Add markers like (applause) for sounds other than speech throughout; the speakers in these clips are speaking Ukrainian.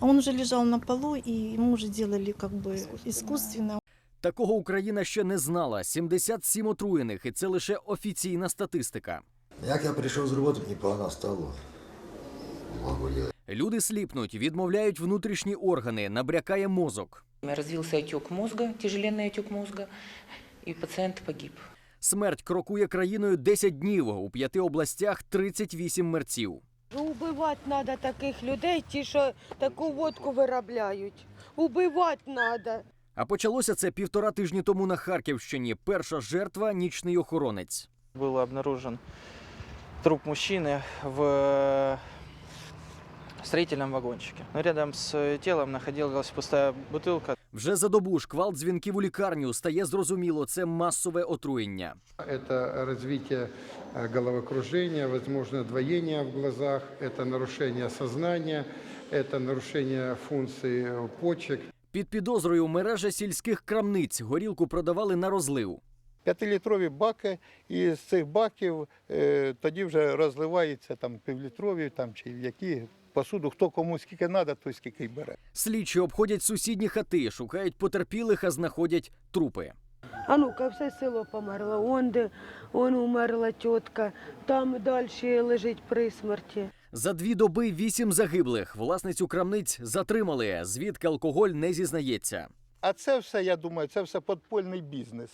А Он уже лежал на полу, и ему уже делали как бы искусственно. Такого Україна ще не знала. 77 отруєних, і це лише офіційна статистика. Як я прийшов з роботи, мені погано стало. Люди сліпнуть, відмовляють внутрішні органи, набрякає мозок. Развился отек мозга, тяжеленный отек мозга, и пациент погиб. Смерть крокує країною 10 днів. У п'яти областях 38 мерців. Убивати треба таких людей, ті, що таку водку виробляють. Убивати треба. А почалося це півтора тижні тому на Харківщині. Перша жертва нічний охоронець. был обнаружен труп мужчины в э, строительном вагончике. Но рядом с э, телом находилась пустая бутылка. Вже за добу шквал дзвінків у лікарню стає зрозуміло, це масове отруєння. Это развитие э, головокружения, возможно, двоение в глазах, это нарушение сознания, это нарушение функций э, почек. Під підозрою мережа сільських крамниць горілку продавали на розлив. П'ятилітрові баки, і з цих баків е, тоді вже розливається там півлітрові там, чи в які посуду, хто кому скільки треба, той скільки й бере. Слідчі обходять сусідні хати, шукають потерпілих, а знаходять трупи. А ну-ка, все село померло. Он де, он умерла тітка, там далі лежить при смерті. За дві доби вісім загиблих. Власницю крамниць затримали, звідки алкоголь не зізнається. А це все, я думаю, це все подпольний бізнес,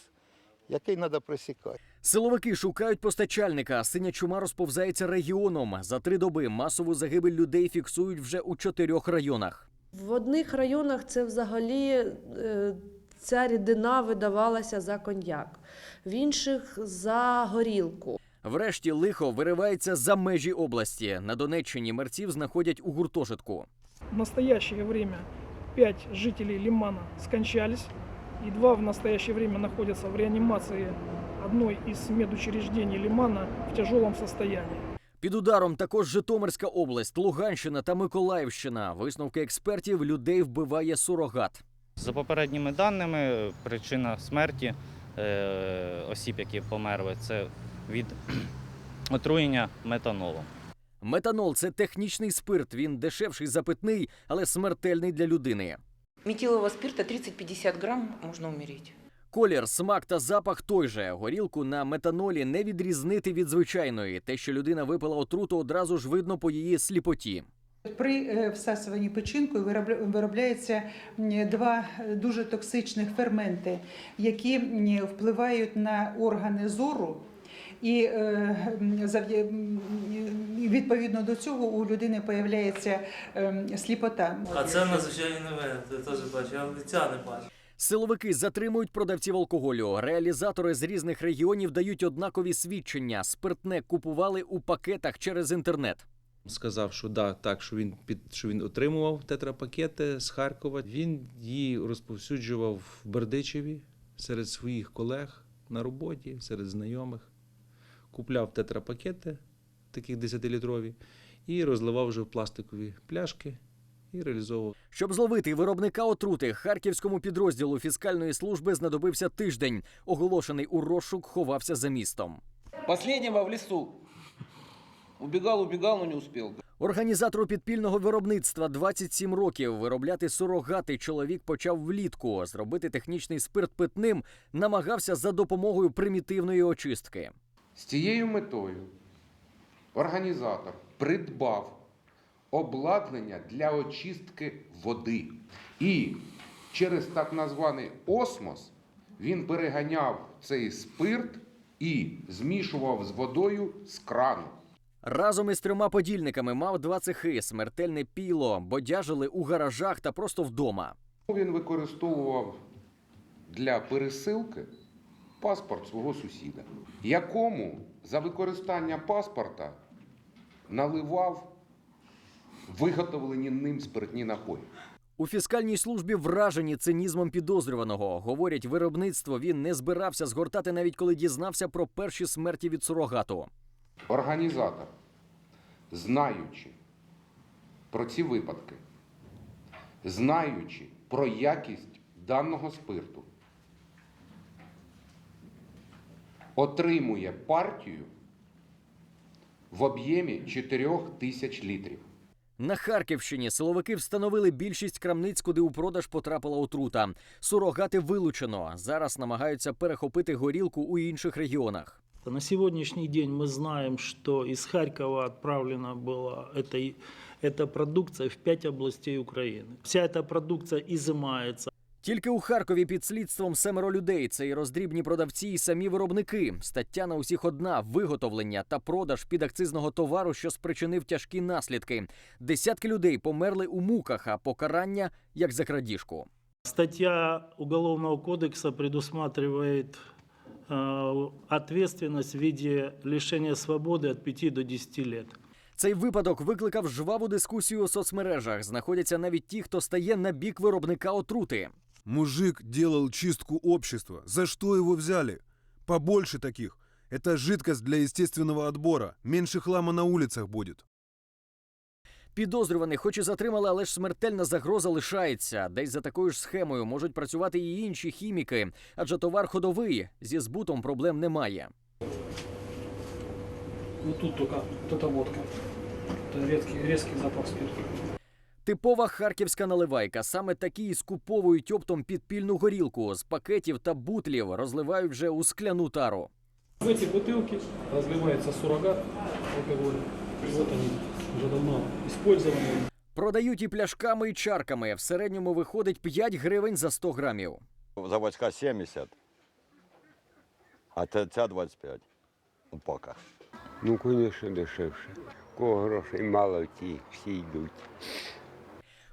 який треба пресікати. Силовики шукають постачальника. Синя чума розповзається регіоном. За три доби масову загибель людей фіксують вже у чотирьох районах. В одних районах це взагалі е, ця рідина видавалася за коньяк, в інших за горілку. Врешті лихо виривається за межі області. На Донеччині мерців знаходять у гуртожитку. В настоящее время пять жителей Лимана скончались, и два в настоящее время находятся в реанимации одной из медучреждений Лимана в тяжелом состоянии. Під ударом також Житомирська область, Луганщина та Миколаївщина. Висновки експертів людей вбиває сурогат. За попередніми даними, причина смерті е, осіб, які померли, це від (clears throat) отруєння метанолом. Метанол це технічний спирт. Він дешевший запитний, але смертельний для людини. Метилового спирта 30-50 грамм можно умереть. Колір, смак та запах той же. Горілку на метанолі не відрізнити від звичайної. Те, що людина випила отруту, одразу ж видно по її сліпоті. При е, всасуванні печінкою виробля- виробляються два е, дуже токсичних ферменти, які впливають на органи зору. І е, і відповідно до цього у людини появляється ем, сліпота. А це надзвичайно ти теж бачиш, я лиця не бачу. Силовики затримують продавців алкоголю. Реалізатори з різних регіонів дають однакові свідчення. Спиртне купували у пакетах через інтернет. сказав, що да, так, що він під що він отримував тетрапакети з Харкова. Він її розповсюджував в Бердичеві серед своїх колег на роботі, серед знайомих. Купляв тетрапакети, таких 10-літрові, і розливав вже в пластикові пляшки і реалізовував. Щоб зловити виробника отрути, харківському підрозділу фіскальної служби знадобився тиждень. Оголошений у розшук ховався за містом. Последнего в лесу. Убегал, убегал, но не успел. Організатору підпільного виробництва 27 років. Виробляти сурогати чоловік почав влітку. Зробити технічний спирт питним намагався за допомогою примітивної очистки. З цією метою організатор придбав обладнання для очистки води. І через так названий осмос він переганяв цей спирт і змішував з водою з крану. Разом із трьома подільниками мав два цехи, смертельне піло, бодяжили у гаражах та просто вдома. Він використовував для пересилки паспорт свого сусіда, якому за використання паспорта наливав виготовлені ним спиртні напої. У фіскальній службі вражені цинізмом підозрюваного. Говорять, виробництво він не збирався згортати, навіть коли дізнався про перші смерті від сурогату. Організатор, знаючи про ці випадки, знаючи про якість даного спирту, отримує партію в об'ємі 4 тисяч літрів. На Харківщині силовики встановили більшість крамниць, куди у продаж потрапила отрута. Сурогати вилучено. Зараз намагаються перехопити горілку у інших регіонах. На сегодняшний день мы знаем, что из Харькова отправлена была эта, эта продукция в пять областей Украины. Вся эта продукция изымается. Тільки у Харкові під слідством семеро людей. Це і роздрібні продавці, і самі виробники. Стаття на усіх одна виготовлення та продаж підакцизного товару, що спричинив тяжкі наслідки. Десятки людей померли у муках, а покарання як за крадіжку. Статья Уголовного кодекса предусматривает э, ответственность в виде лишения свободы от 5 до 10 лет. Цей випадок викликав жваву дискусію у соцмережах. Знаходяться навіть ті, хто стає на бік виробника отрути. Мужик делал чистку общества. За что его взяли? Побольше таких. Это жидкость для естественного отбора. Меньше хлама на улицах будет. Підозрюваних хоч і затримали, але ж смертельна загроза лишається. Десь за такою ж схемою можуть працювати і інші хіміки, адже товар ходовий зі збутом проблем немає. Вот тут только вот эта водка. Это резкий, резкий запах спирта. Типова харківська наливайка. Саме такі і скуповують оптом підпільну горілку з пакетів та бутлів, розливають вже у скляну тару. В эти бутылки разливается суррогат алкоголя. Вот они уже давно использованы. Продають і пляшками, і чарками. В середньому виходить 5 гривень за 100 грамів. Заводська 70, а ця- ця 25 упака. Ну, звісно, дешевше. Кого грошей мало, ті всі йдуть.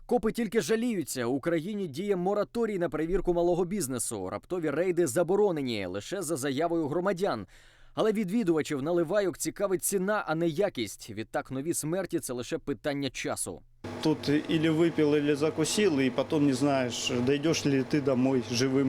Копи тільки жаліються. У Україні діє мораторій на перевірку малого бізнесу. Раптові рейди заборонені лише за заявою громадян. Але відвідувачів наливайок цікавить ціна, а не якість. Відтак нові смерті це лише питання часу. Тут или выпил, или закусил, и потом не знаешь, дойдешь ли ты домой живым.